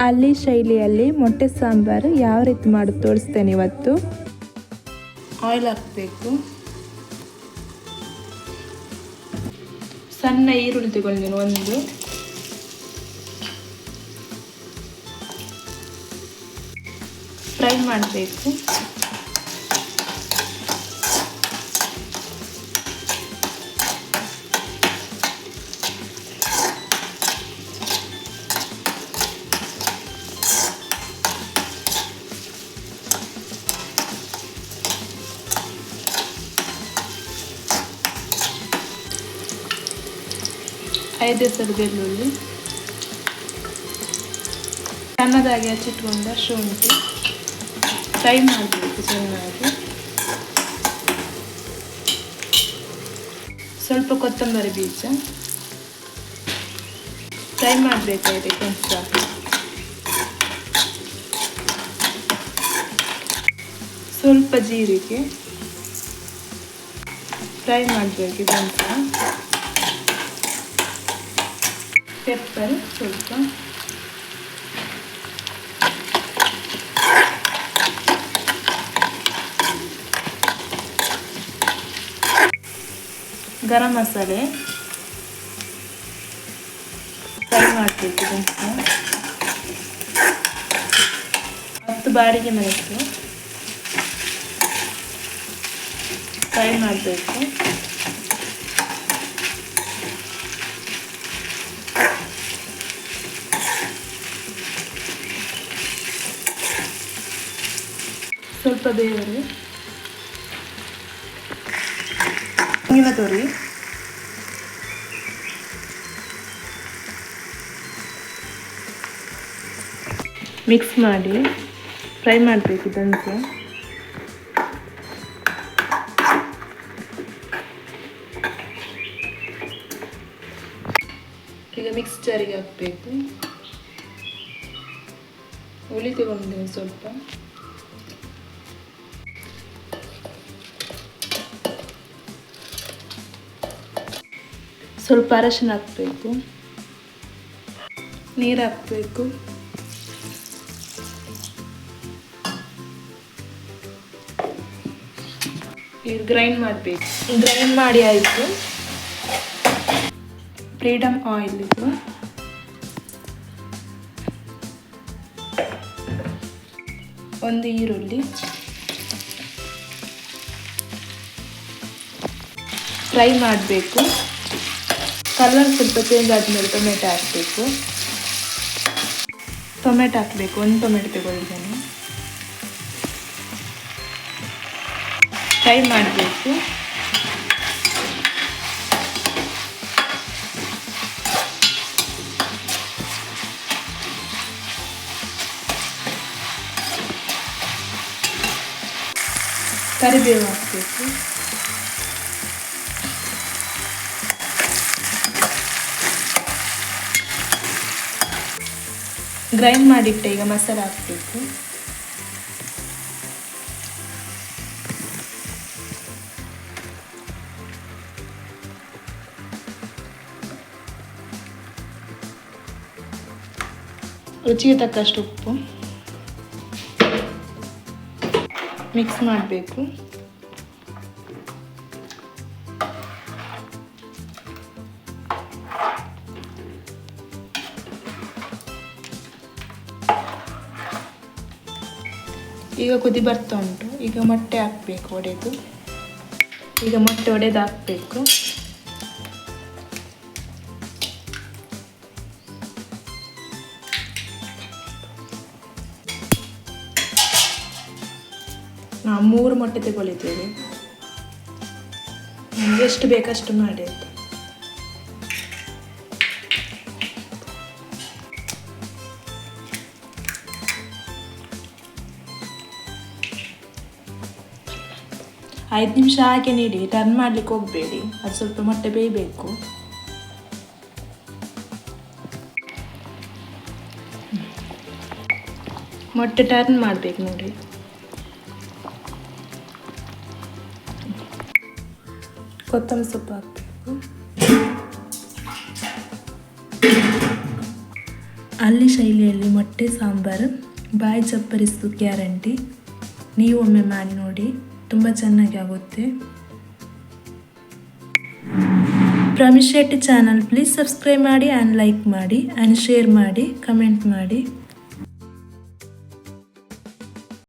ಅಲ್ಲಿ ಶೈಲಿಯಲ್ಲಿ ಮೊಟ್ಟೆ ಸಾಂಬಾರು ಯಾವ ರೀತಿ ಮಾಡೋದು ತೋರಿಸ್ತೇನೆ ಇವತ್ತು? ಆಯಿಲ್ ಹಾಕಬೇಕು. ಸಣ್ಣ ಈರುಳ್ಳಿ ತಗೊಂಡಿದ್ದೀನಿ ಒಂದು. ಫ್ರೈ ಮಾಡಬೇಕು. ಐದು ಹೆಸರು ಬೆಳ್ಳುಳ್ಳಿ ಸಣ್ಣದಾಗಿ ಹಚ್ಚಿಟ್ಕೊಂಡ ಶುಂಠಿ. ಫ್ರೈ ಮಾಡಬೇಕು ಚೆನ್ನಾಗಿ. ಸ್ವಲ್ಪ ಕೊತ್ತಂಬರಿ ಬೀಜ. ಫ್ರೈ ಮಾಡಬೇಕು ಒಂದು ಸ್ವಲ್ಪ ಜೀರಿಗೆ. ಫ್ರೈ ಮಾಡಬೇಕು ಇದೊಂದು ಪೆಪ್ಪರ್ ಸ್ವಲ್ಪ ಗರಂ ಮಸಾಲೆ ಫ್ರೈ ಮಾಡಬೇಕು ಹತ್ತು ಬಾಡಿಗೆ ಮೆಣಸು. ಫ್ರೈ ಮಾಡಬೇಕು. ಸ್ವಲ್ಪ ಬೇರೆ. ತೋರಿ ತುರಿ. ಮಿಕ್ಸ್ ಮಾಡಿ. ಫ್ರೈ ಮಾಡಬೇಕು ಇದನ್ನು ಈಗ ಮಿಕ್ಸ್ಚರಿಗೆ ಹಾಕಬೇಕು. ಹುಳಿ ತಗೊಂಡಿದ್ದೀನಿ ಸ್ವಲ್ಪ. ಸ್ವಲ್ಪ ಅರಶಿನ ಹಾಕಬೇಕು. ನೀರು ಹಾಕಬೇಕು. ಇದು ಗ್ರೈಂಡ್ ಮಾಡಬೇಕು. ಗ್ರೈಂಡ್ ಮಾಡಿ ಆಯಿತು. ಫ್ರೀಡಮ್ ಆಯಿಲ್ ಇದು. ಒಂದು ಈರುಳ್ಳಿ. ಫ್ರೈ ಮಾಡಬೇಕು. ಕಲರ್ ಸ್ವಲ್ಪ ಚೇಂಜ್ ಆದಮೇಲೆ ಟೊಮೆಟೊ ಹಾಕಬೇಕು. ಟೊಮೆಟೊ ಹಾಕಬೇಕು, ಒಂದು ಟೊಮೆಟೊ ತಗೊಳ್ಳಿದ್ದೇನೆ ಫ್ರೈ ಮಾಡಬೇಕು. ಕರಿಬೇವು ಹಾಕಬೇಕು. ಗ್ರೈಂಡ್ ಮಾಡಿಟ್ಟೆ ಈಗ ಮಸಾಲೆ ಹಾಕಬೇಕು. ರುಚಿಗೆ ತಕ್ಕಷ್ಟು ಉಪ್ಪು. ಮಿಕ್ಸ್ ಮಾಡಬೇಕು. ಈಗ ಕುದಿ ಬರ್ತಾ ಉಂಟು. ಈಗ ಮೊಟ್ಟೆ ಹಾಕ್ಬೇಕು, ಒಡೆದು. ಈಗ ಮೊಟ್ಟೆ ಒಡೆದು ಹಾಕಬೇಕು. ನಾವು ಮೂರು ಮೊಟ್ಟೆ ತಗೊಳಿದ್ದೇವೆ ನಮ್ಗೆ ಎಷ್ಟು ಬೇಕಷ್ಟು ಮಾಡಿ ಐದು ನಿಮಿಷ ಹಾಗೆ ನೀಡಿ ಟರ್ನ್ ಮಾಡ್ಲಿಕ್ಕೆ ಹೋಗಬೇಡಿ. ಅದು ಸ್ವಲ್ಪ ಮೊಟ್ಟೆ ಬೇಯಬೇಕು. ಮೊಟ್ಟೆ ಟರ್ನ್ ಮಾಡಬೇಕು ನೋಡಿ. ಕೊತ್ತಂಬರಿ ಸೊಪ್ಪು ಹಾಕಬೇಕು. ಅಲ್ಲಿ ಶೈಲಿಯಲ್ಲಿ ಮೊಟ್ಟೆ, ಸಾಂಬಾರು, ಬಾಯಿ ಚಪ್ಪರಿಸು ಗ್ಯಾರಂಟಿ. ನೀವು ಒಮ್ಮೆ ಮಾಡಿ ನೋಡಿ. ತುಂಬ ಚೆನ್ನಾಗಿ ಆಗುತ್ತೆ. Pramish Shetty channel please subscribe ಮಾಡಿ ಆ್ಯಂಡ್ ಲೈಕ್ ಮಾಡಿ ಆ್ಯಂಡ್ ಶೇರ್ ಮಾಡಿ ಕಮೆಂಟ್ ಮಾಡಿ.